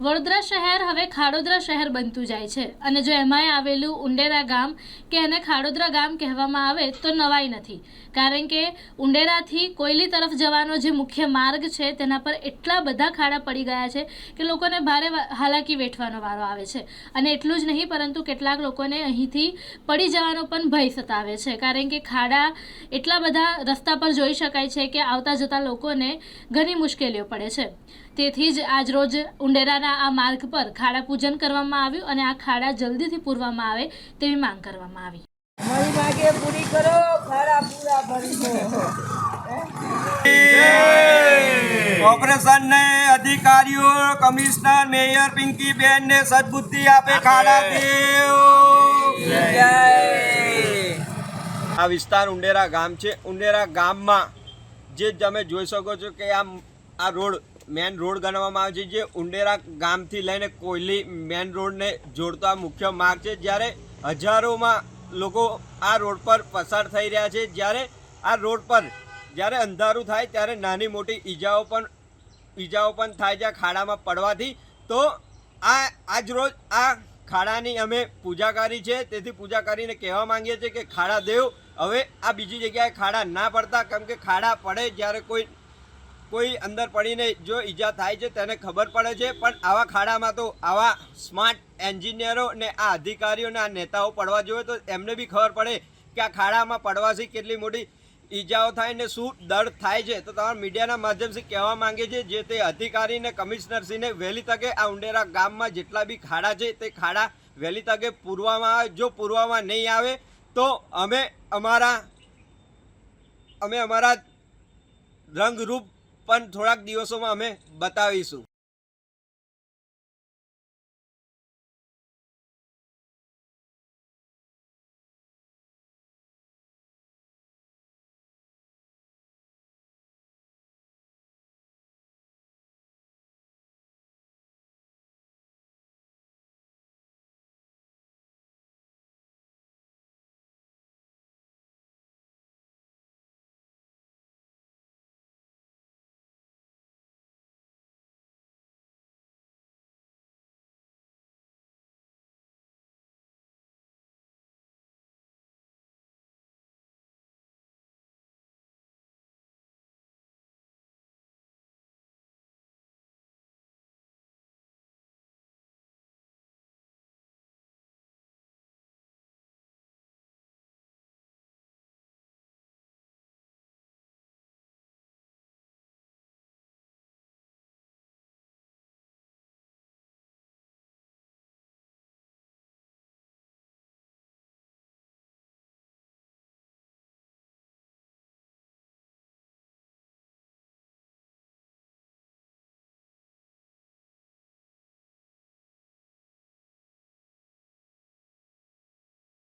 વડોદરા શહેર હવે ખાડોદરા શહેર બનતું જાય છે અને જો એમાંય આવેલું ઉંડેરા ગામ કે એને ખાડોદરા ગામ કહેવામાં આવે તો નવાઈ નથી. કારણ કે ઉંડેરાથી કોયલી તરફ જવાનો જે મુખ્ય માર્ગ છે તેના પર એટલા બધા ખાડા પડી ગયા છે કે લોકોને ભારે હાલાકી વેઠવાનો વારો આવે છે. અને એટલું જ નહીં, પરંતુ કેટલાક લોકોને અહીંથી પડી જવાનો પણ ભય સતાવે છે. કારણ કે ખાડા એટલા બધા રસ્તા પર જોઈ શકાય છે કે આવતા જતા લોકોને ઘણી મુશ્કેલીઓ પડે છે. તેથી જ આજરોજ ઉંડેરાના આ માર્ગ પર ખાડા પૂજન કરવામાં આવ્યું અને આ ખાડા જલ્દીથી પૂરવામાં આવે તેવી માંગ કરવામાં આવી. મારી માગે પૂરી કરો ખાડા પૂરા ભરી દો. કોર્પોરેશન ને અધિકારીઓ કમિશનર મેયર પિંકી બેન ને સદબુદ્ધિ આપે ખાડા દેવ આ વિસ્તાર ઉંડેરા ગામ છે. ઉંડેરા ગામમાં જે તમે જોઈ શકો છો કે આ આ રોડ મેન રોડ ગણવામાં આવે છે, જે ઉંડેરા ગામથી લઈને કોયલી મેન રોડને જોડતો આ મુખ્ય માર્ગ છે. જ્યારે હજારોમાં લોકો આ રોડ પર પસાર થઈ રહ્યા છે, જ્યારે આ રોડ પર જ્યારે અંધારું થાય, ત્યારે નાની મોટી ઈજાઓ પણ ઈજાઓ પણ થાય છે ખાડામાં પડવાથી. તો આ, આજ રોજ આ ખાડાની અમે પૂજા કરી છે. તેથી પૂજા કરીને કહેવા માંગીએ છીએ કે ખાડા દેવ, હવે આ બીજી જગ્યાએ ખાડા ના પડતા. કેમ કે ખાડા પડે જ્યારે કોઈ કોઈ અંદર પડીને જો ઈજા થાય છે તેને ખબર પડે છે. પણ આવા ખાડામાં તો આવા સ્માર્ટ એન્જિનિયરો ને આ અધિકારીઓ ને આ નેતાઓ પડવા જોઈએ તો એમને બી ખબર પડે કે આ ખાડામાં પડવાથી કેટલી મોટી ઈજાઓ થાય ને શું દર્દ થાય છે. તો તમારા મીડિયાના માધ્યમથી કહેવા માંગે છે જે તે અધિકારી ને કમિશનરશ્રીને વહેલી તકે આ ઉંડેરા ગામમાં જેટલા બી ખાડા છે તે ખાડા વહેલી તકે પૂરવામાં આવે. જો પૂરવામાં નહીં આવે તો અમે અમારા અમે અમારા રંગરૂપ પણ થોડાક દિવસોમાં અમે બતાવીશું.